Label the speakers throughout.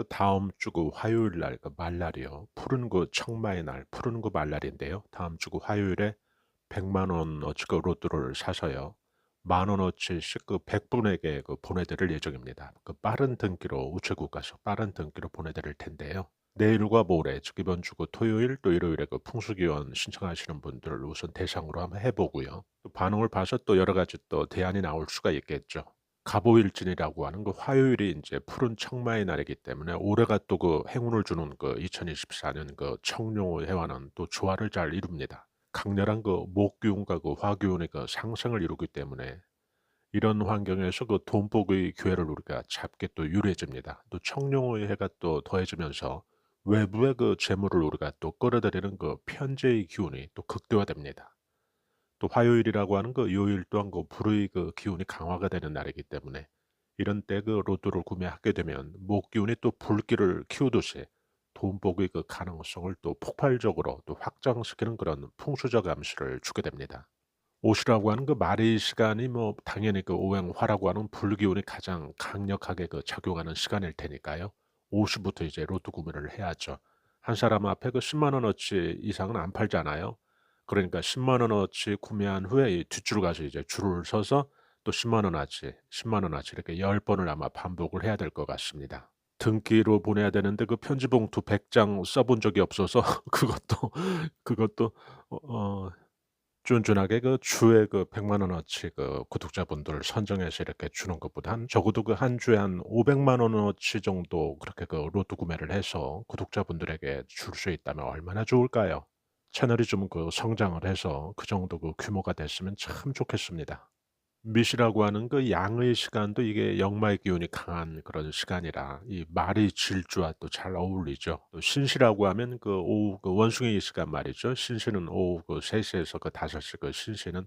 Speaker 1: 그 다음 주 그 화요일 날 그 말날이요. 푸른 그 청마의 날, 푸른 그 말날인데요. 다음 주 그 화요일에 100만 원어치 그 로또를 사서요. 만 원어치씩 그 100분에게 그 보내드릴 예정입니다. 그 빠른 등기로 우체국 가서 빠른 등기로 보내드릴 텐데요. 내일과 모레 즉 이번 주 그 토요일 또 일요일에 그 풍수기원 신청하시는 분들을 우선 대상으로 한번 해보고요. 또 반응을 봐서 또 여러 가지 또 대안이 나올 수가 있겠죠. 갑오일진이라고 하는 그 화요일이 이제 푸른 청마의 날이기 때문에 올해가 또 그 행운을 주는 그 2024 년 그 청룡의 해와는 또 조화를 잘 이룹니다. 강렬한 그 목기운과 그 화기운의 그 상승을 이루기 때문에 이런 환경에서 그 돈복의 기회를 우리가 잡게 또 유리해집니다. 또 청룡의 해가 또 더해지면서 외부의 그 재물을 우리가 또 끌어들이는 그 편재의 기운이 또 극대화됩니다. 또 화요일이라고 하는 그 요일 또한 그 불의 그 기운이 강화가 되는 날이기 때문에 이런 때 그 로또를 구매하게 되면 목기운이 또 불길을 키우듯이 돈복의 그 가능성을 또 폭발적으로 또 확장시키는 그런 풍수적 암시를 주게 됩니다. 오시라고 하는 그 말의 시간이 뭐 당연히 그 오행화라고 하는 불기운이 가장 강력하게 그 작용하는 시간일 테니까요. 오시부터 이제 로또 구매를 해야죠. 한 사람 앞에 그 10만 원어치 이상은 안 팔잖아요. 그러니까 10만 원어치 구매한 후에 이 뒷줄 가서 이제 줄을 서서 또 10만 원어치, 10만 원어치 이렇게 10번을 아마 반복을 해야 될 것 같습니다. 등기로 보내야 되는데 그 편지 봉투 100장 써본 적이 없어서 그것도 그것도 어, 어 쫀쫀하게 그 주에 그 100만 원어치 그 구독자분들 선정해서 이렇게 주는 것보단 적어도 그 한 주에 한 500만 원어치 정도 그렇게 그 로또 구매를 해서 구독자분들에게 줄 수 있다면 얼마나 좋을까요? 채널이 좀 그 성장을 해서 그 정도 그 규모가 됐으면 참 좋겠습니다. 미시라고 하는 그 양의 시간도 이게 역마의 기운이 강한 그런 시간이라 이 말의 질주와 또 잘 어울리죠. 또 신시라고 하면 그 오후 그 원숭이 시간 말이죠. 신시는 오후 그 3시에서 그 5시 그 신시는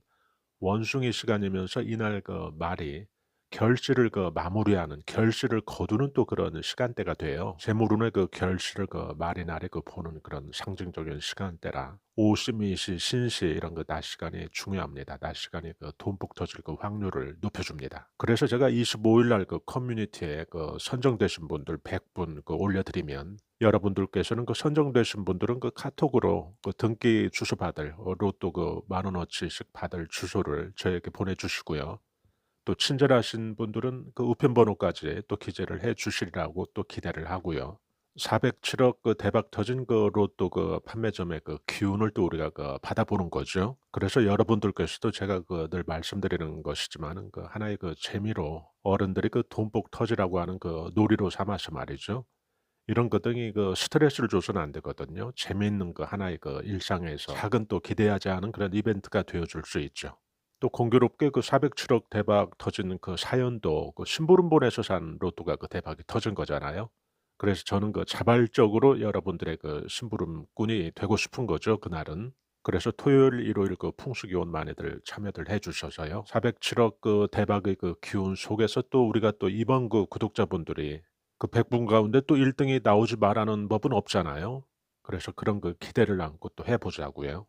Speaker 1: 원숭이 시간이면서 이날 그 말이 결실을 그 마무리하는 결실을 거두는 또 그런 시간대가 돼요. 재물운의 그 결실을 그 말이 날에 그 보는 그런 상징적인 시간대라 오심이시 신시 이런 그 낮 시간이 중요합니다. 낮 시간이 그 돈복 터질 그 확률을 높여줍니다. 그래서 제가 25일 날 그 커뮤니티에 그 선정되신 분들 100분 그 올려드리면 여러분들께서는 그 선정되신 분들은 그 카톡으로 그 등기 주소 받을 어, 로또 그 만 원어치씩 받을 주소를 저에게 보내주시고요. 또 친절하신 분들은 그 우편번호까지 또 기재를 해 주시리라고 또 기대를 하고요. 407억 그 대박 터진 그 로또 그 판매점의 그 기운을 또 우리가 그 받아보는 거죠. 그래서 여러분들께서도 제가 그 늘 말씀드리는 것이지만은 그 하나의 그 재미로 어른들이 그 돈복 터지라고 하는 그 놀이로 삼아서 말이죠. 이런 것들이 그 스트레스를 줘서는 안 되거든요. 재미있는 그 하나의 그 일상에서 작은 또 기대하지 않은 그런 이벤트가 되어 줄 수 있죠. 또 공교롭게 그 407억 대박 터진 그 사연도 그 심부름본에서 산 로또가 그 대박이 터진 거잖아요. 그래서 저는 그 자발적으로 여러분들의 그 심부름꾼이 되고 싶은 거죠, 그날은. 그래서 토요일, 일요일 그 풍수기원 많이들 참여들 해 주셔서요. 407억 그 대박의 그 기운 속에서 또 우리가 또 이번 그 구독자분들이 그 100분 가운데 또 1등이 나오지 말라는 법은 없잖아요. 그래서 그런 그 기대를 안고 또 해 보자고요.